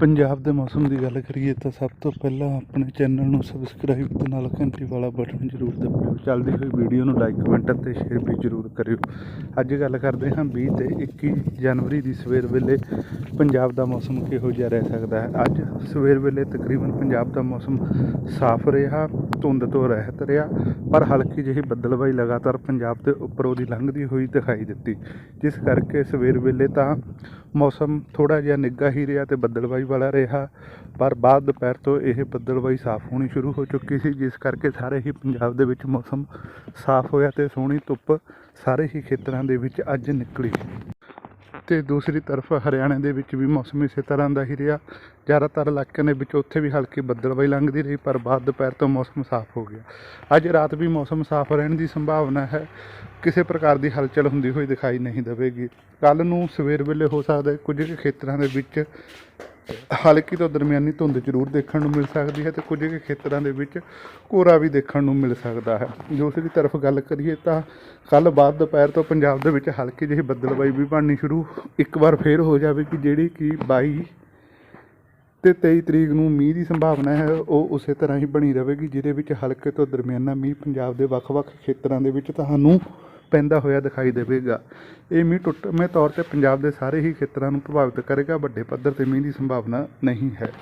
ਪੰਜਾਬ ਦੇ ਮੌਸਮ ਦੀ ਗੱਲ ਕਰੀਏ ਤਾਂ ਸਭ ਤੋਂ ਪਹਿਲਾਂ ਆਪਣੇ ਚੈਨਲ ਨੂੰ ਸਬਸਕ੍ਰਾਈਬ ਤੇ ਨਾਲ ਘੰਟੀ ਵਾਲਾ ਬਟਨ ਜ਼ਰੂਰ ਦਬਾਇਓ ਚੱਲਦੀ ਹੋਈ ਵੀਡੀਓ ਨੂੰ ਲਾਈਕ ਕਮੈਂਟ ਅਤੇ ਸ਼ੇਅਰ ਵੀ ਜ਼ਰੂਰ ਕਰਿਓ। ਅੱਜ ਗੱਲ ਕਰਦੇ ਹਾਂ 20 ਤੇ 21 ਜਨਵਰੀ ਦੀ। ਸਵੇਰ ਵੇਲੇ ਪੰਜਾਬ ਦਾ ਮੌਸਮ ਕਿਹੋ ਜਿਹਾ ਰਹਿ ਸਕਦਾ ਹੈ? ਅੱਜ ਸਵੇਰ ਵੇਲੇ ਤਕਰੀਬਨ ਪੰਜਾਬ ਦਾ ਮੌਸਮ ਸਾਫ਼ ਰਿਹਾ, ਧੁੰਦ ਤੋਂ ਰਹਿਤ ਰਿਹਾ, ਪਰ ਹਲਕੀ ਜਿਹੀ ਬੱਦਲਬਾਈ ਲਗਾਤਾਰ ਪੰਜਾਬ ਦੇ ਉੱਪਰੋਂ ਦੀ ਲੰਘਦੀ ਹੋਈ ਦਿਖਾਈ ਦਿੱਤੀ। ਜਿਸ ਕਰਕੇ ਸਵੇਰ ਵੇਲੇ ਤਾਂ ਮੌਸਮ ਥੋੜਾ ਜਿਹਾ ਨਿੱਘਾ ਹੀ ਰਿਹਾ ਤੇ ਬੱਦਲਬਾਈ ਵਾਲਾ ਰਿਹਾ, ਪਰ ਬਾਅਦ ਦੁਪਹਿਰ ਤੋਂ ਇਹ ਬੱਦਲਬਾਈ ਸਾਫ਼ ਹੋਣੀ ਸ਼ੁਰੂ ਹੋ ਚੁੱਕੀ ਸੀ, ਜਿਸ ਕਰਕੇ ਸਾਰੇ ਹੀ ਪੰਜਾਬ ਦੇ ਵਿੱਚ ਮੌਸਮ ਸਾਫ਼ ਹੋਇਆ ਤੇ ਸੋਹਣੀ ਧੁੱਪ ਸਾਰੇ ਹੀ ਖੇਤਰਾਂ ਦੇ ਵਿੱਚ ਅੱਜ ਨਿਕਲੀ। ਤੇ ਦੂਸਰੀ ਤਰਫ ਹਰਿਆਣਾ ਦੇ ਵਿੱਚ ਵੀ ਮੌਸਮ ਇਸੇ ਤਰ੍ਹਾਂ ਦਾ ਹੀ ਰਿਹਾ। ਜ਼ਿਆਦਾਤਰ ਇਲਾਕਿਆਂ ਦੇ ਵਿੱਚ ਉੱਥੇ ਵੀ ਹਲਕੀ ਬੱਦਲਬਾਈ ਲੰਘਦੀ ਰਹੀ, ਪਰ ਬਾਅਦ ਦੁਪਹਿਰ ਤੋਂ ਮੌਸਮ ਸਾਫ਼ ਹੋ ਗਿਆ। ਅੱਜ ਰਾਤ ਵੀ ਮੌਸਮ ਸਾਫ਼ ਰਹਿਣ ਦੀ ਸੰਭਾਵਨਾ ਹੈ। ਕਿਸੇ ਪ੍ਰਕਾਰ ਦੀ ਹਲਚਲ ਹੁੰਦੀ ਹੋਈ ਦਿਖਾਈ ਨਹੀਂ ਦੇਵੇਗੀ। ਕੱਲ ਨੂੰ ਸਵੇਰ ਵੇਲੇ ਹੋ ਸਕਦਾ ਕੁਝ ਖੇਤਰਾਂ ਦੇ ਵਿੱਚ ਹਲਕੀ ਤੋਂ ਦਰਮਿਆਨੀ ਧੁੰਦ ਜ਼ਰੂਰ ਦੇਖਣ ਨੂੰ ਮਿਲ ਸਕਦੀ ਹੈ ਤੇ ਕੁਝ ਕੁ ਖੇਤਰਾਂ ਦੇ ਵਿੱਚ ਕੋਰਾ ਵੀ ਦੇਖਣ ਨੂੰ ਮਿਲ ਸਕਦਾ ਹੈ। ਦੂਸਰੀ ਤਰਫ ਗੱਲ ਕਰੀਏ ਤਾਂ ਕੱਲ ਬਾਅਦ ਦੁਪਹਿਰ ਤੋਂ ਪੰਜਾਬ ਦੇ ਵਿੱਚ ਹਲਕੀ ਜਿਹੀ ਬੱਦਲਬਾਈ ਵੀ ਬਣਨੀ ਸ਼ੁਰੂ। ਇੱਕ ਵਾਰ ਫੇਰ ਹੋ ਜਾਵੇਗੀ ਜਿਹੜੀ ਕਿ 22 ਤੇ 23 ਤਰੀਕ ਨੂੰ ਮੀਂਹ ਦੀ ਸੰਭਾਵਨਾ ਹੈ, ਉਹ ਉਸੇ ਤਰ੍ਹਾਂ ਹੀ ਬਣੀ ਰਹੇਗੀ, ਜਿਹਦੇ ਵਿੱਚ ਹਲਕੇ ਤੋਂ ਦਰਮਿਆਨਾ ਮੀਂਹ ਪੰਜਾਬ ਦੇ ਵੱਖ-ਵੱਖ ਖੇਤਰਾਂ ਦੇ ਵਿੱਚ ਤੁਹਾਨੂੰ ਪੈਂਦਾ ਹੋਇਆ ਦਿਖਾਈ ਦੇਵੇਗਾ। ਇਹ ਮੀਂਹ ਟੁੱਟਵੇਂ ਤੌਰ ਤੇ ਪੰਜਾਬ ਦੇ ਸਾਰੇ ਹੀ ਖੇਤਰਾਂ ਨੂੰ ਪ੍ਰਭਾਵਿਤ ਕਰੇਗਾ। ਵੱਡੇ ਪੱਧਰ ਤੇ ਮੀਂਹ ਦੀ ਸੰਭਾਵਨਾ ਨਹੀਂ ਹੈ।